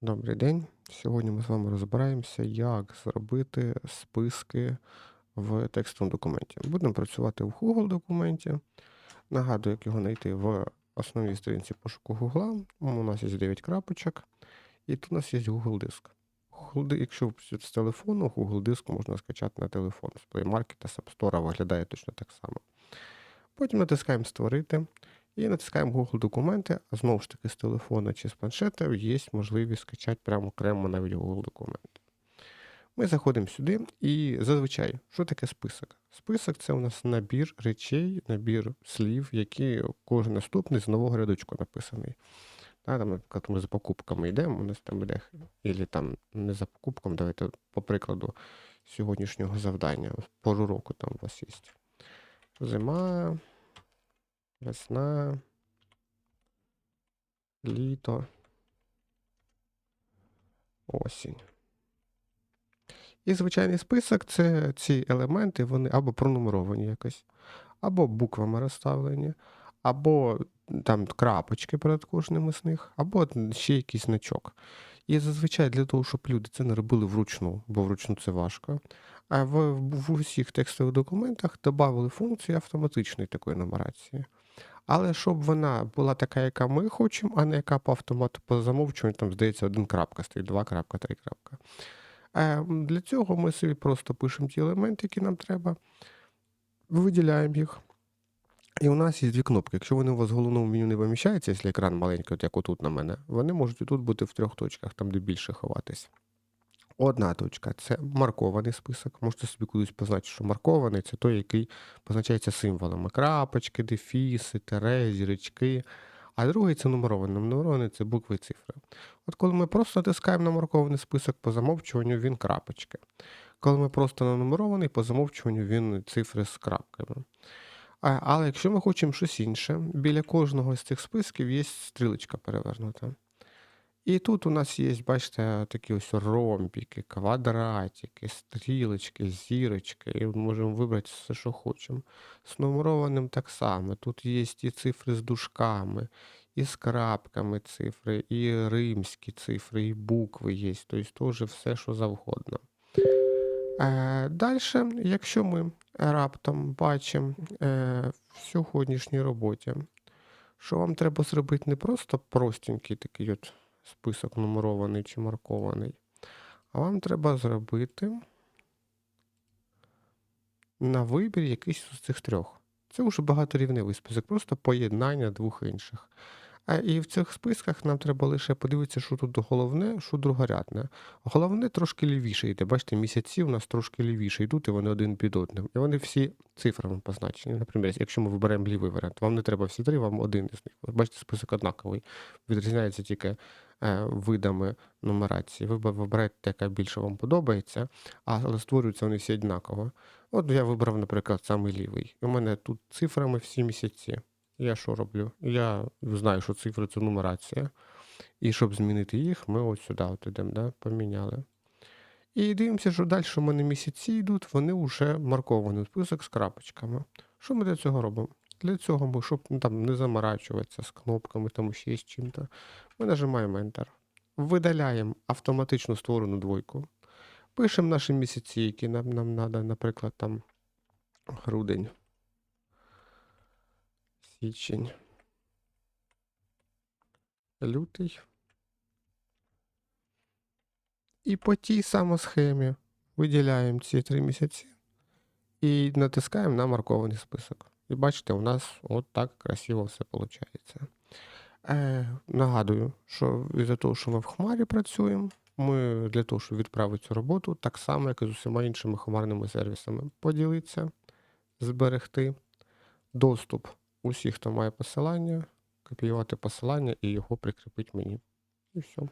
Добрий день. Сьогодні ми з вами розбираємося, як зробити списки в текстовому документі. Будемо працювати в Google документі. Нагадую, як його знайти в основній сторінці пошуку Google. У нас є 9 крапочок, і тут у нас є Google диск. Якщо з телефону, Google диск можна скачати на телефон. З Play Market та App Store виглядає точно так само. Потім натискаємо Створити і натискаємо Google документи, а знову ж таки з телефона чи з планшета є можливість скачати прямо окремо навіть Google документи. Ми заходимо сюди і зазвичай, що таке список? Список це у нас набір речей, набір слів, які кожен наступний з нового рядочку написаний. Та, там, наприклад, ми за покупками йдемо, у нас там іде, або там не за покупками, давайте по прикладу сьогоднішнього завдання. Пору року там у вас є. Зима, весна, літо, осінь. І звичайний список це ці елементи, вони або пронумеровані якось, або буквами розставлені, або там крапочки перед кожним із них, або ще якийсь значок. І зазвичай для того, щоб люди це не робили вручну, бо вручну це важко. В, в усіх текстових документах додали функцію автоматичної такої нумерації. Але щоб вона була така, яка ми хочемо, а не яка по автомату по замовчуванню, там, здається, один крапка стоїть, два крапка, три крапка. Е, Для цього ми собі просто пишемо ті елементи, які нам треба, виділяємо їх. І у нас є дві кнопки. Якщо вони у вас в головному меню не поміщаються, якщо екран маленький, от як отут на мене, вони можуть і тут бути в трьох точках, там де більше ховатись. Одна точка це маркований список. Можете собі кудись позначити, що маркований це той, який позначається символами: крапочки, дефіси, тире, зірочки. А другий це нумерований. Нумерований це букви і цифри. От коли ми просто натискаємо на маркований список по замовчуванню, він крапочки. Коли ми просто на нумерований, по замовчуванню він цифри з крапками. Але якщо ми хочемо щось інше, біля кожного з цих списків є стрілочка перевернута. І тут у нас є, бачите, такі ось ромбики, квадратики, стрілочки, зірочки. І можемо вибрати все, що хочемо. З нумерованим так само. Тут є і цифри з дужками, і з крапками цифри, і римські цифри, і букви є. Тобто теж все, що завгодно. Е, Далі, якщо ми раптом бачимо е, в сьогоднішній роботі, що вам треба зробити не просто простенький такий от список нумерований чи маркований, а вам треба зробити на вибір якийсь з цих трьох. Це вже багаторівневий список, просто поєднання двох інших. А і в цих списках нам треба лише подивитися, що тут головне, що другорядне. Головне трошки лівіше йде. Бачите, місяці у нас трошки лівіше йдуть, і вони один під одним. І вони всі цифрами позначені. Наприклад, якщо ми виберемо лівий варіант, вам не треба всі три, вам один із них. Бачите, список однаковий. Відрізняється тільки е, видами нумерації. Ви вибираєте, яка більше вам подобається, але створюються вони всі однаково. От я вибрав, наприклад, самий лівий. У мене тут цифрами всі місяці. Я що роблю? Я знаю, що цифри це нумерація. І щоб змінити їх, ми от сюди от ідемо, да? поміняли. І дивимося, що далі у мене місяці йдуть, вони вже марковані список з крапочками. Що ми для цього робимо? Для цього ми, щоб ну, там не заморачуватися з кнопками, тому ще з чим-то, ми нажимаємо Enter. Видаляємо автоматично створену двойку. Пишемо наші місяці, які нам, нам треба, наприклад, там грудень, січень, лютий. І по тій самій схемі виділяємо ці три місяці і натискаємо на маркований список. І бачите, у нас от так красиво все виходить. Е, нагадую, що із-за того, що ми в хмарі працюємо, ми для того, щоб відправити цю роботу, так само, як і з усіма іншими хмарними сервісами, поділитися, зберегти доступ усіх, хто має посилання, копіювати посилання і його прикріпить мені. І все.